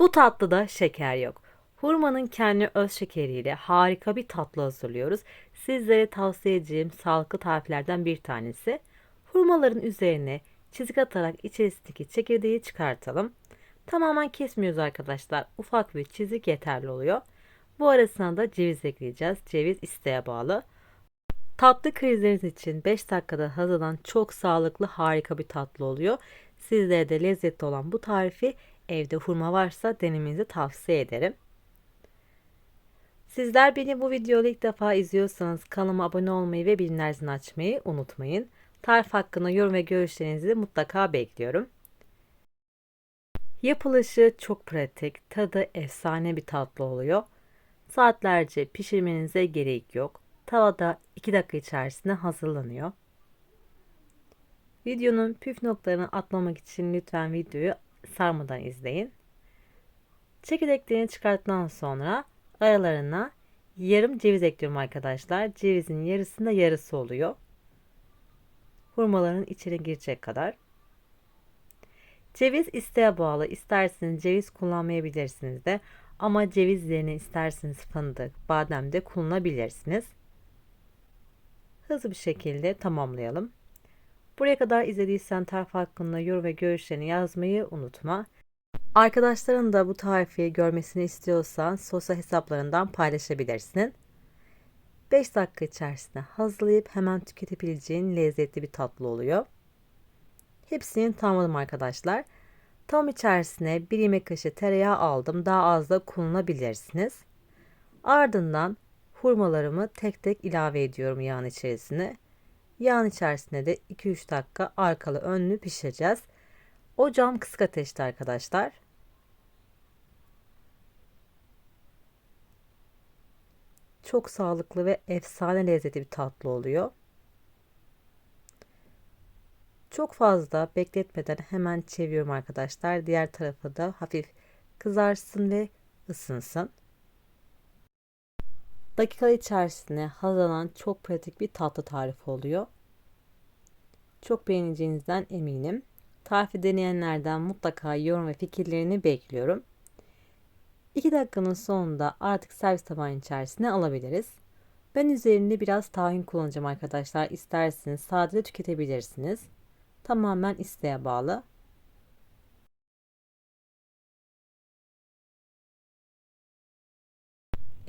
Bu tatlıda şeker yok. Hurmanın kendi öz şekeriyle harika bir tatlı hazırlıyoruz. Sizlere tavsiye edeceğim sağlıklı tariflerden bir tanesi. Hurmaların üzerine çizik atarak içerisindeki çekirdeği çıkartalım. Tamamen kesmiyoruz arkadaşlar. Ufak bir çizik yeterli oluyor. Bu arasına da ceviz ekleyeceğiz. Ceviz isteğe bağlı. Tatlı krizleriniz için 5 dakikada hazırlanan çok sağlıklı harika bir tatlı oluyor. Sizlere de lezzetli olan bu tarifi evde hurma varsa denemenizi tavsiye ederim. Sizler beni bu videoyu ilk defa izliyorsanız kanalıma abone olmayı ve zilini açmayı unutmayın. Tarif hakkında yorum ve görüşlerinizi mutlaka bekliyorum. Yapılışı çok pratik, tadı efsane bir tatlı oluyor. Saatlerce pişirmenize gerek yok. Tavada 2 dakika içerisinde hazırlanıyor. Videonun püf noktalarını atlamak için lütfen videoyu sarmadan izleyin. Çekirdeklerini çıkarttıktan sonra aralarına yarım ceviz ekliyorum arkadaşlar. Cevizin yarısında yarısı oluyor. Hurmaların içine girecek kadar. Ceviz isteğe bağlı. İsterseniz ceviz kullanmayabilirsiniz de. Ama ceviz yerine isterseniz fındık, badem de kullanabilirsiniz. Hızlı bir şekilde tamamlayalım. Buraya kadar izlediysen tarif hakkında yorum ve görüşlerini yazmayı unutma. Arkadaşların da bu tarifi görmesini istiyorsan sosyal hesaplarından paylaşabilirsin. 5 dakika içerisinde hazırlayıp hemen tüketebileceğin lezzetli bir tatlı oluyor. Hepsini tamamladım arkadaşlar. Tam içerisine 1 yemek kaşığı tereyağı aldım. Daha az da kullanabilirsiniz. Ardından hurmalarımı tek tek ilave ediyorum yağın içerisine. Yağın içerisinde de 2-3 dakika arkalı önlü pişireceğiz. Ocağım kısık ateşte arkadaşlar. Çok sağlıklı ve efsane lezzetli bir tatlı oluyor. Çok fazla bekletmeden hemen çeviriyorum arkadaşlar. Diğer tarafı da hafif kızarsın ve ısınsın. Dakikalar içerisinde hazırlanan çok pratik bir tatlı tarifi oluyor. Çok beğeneceğinizden eminim. Tarifi deneyenlerden mutlaka yorum ve fikirlerini bekliyorum. 2 dakikanın sonunda artık servis tabağının içerisine alabiliriz. Ben üzerinde biraz tahin kullanacağım arkadaşlar. İsterseniz sade de tüketebilirsiniz. Tamamen isteğe bağlı.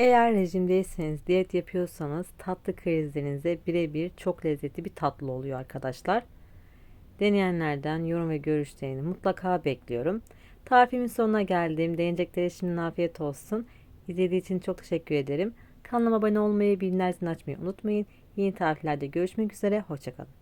Eğer rejimdeyseniz, diyet yapıyorsanız tatlı krizlerinize birebir çok lezzetli bir tatlı oluyor arkadaşlar. Deneyenlerden yorum ve görüşlerini mutlaka bekliyorum. Tarifimin sonuna geldim. Deneyecekleri şimdi afiyet olsun. İzlediği için çok teşekkür ederim. Kanalıma abone olmayı, bildirimler zilini açmayı unutmayın. Yeni tariflerde görüşmek üzere. Hoşçakalın.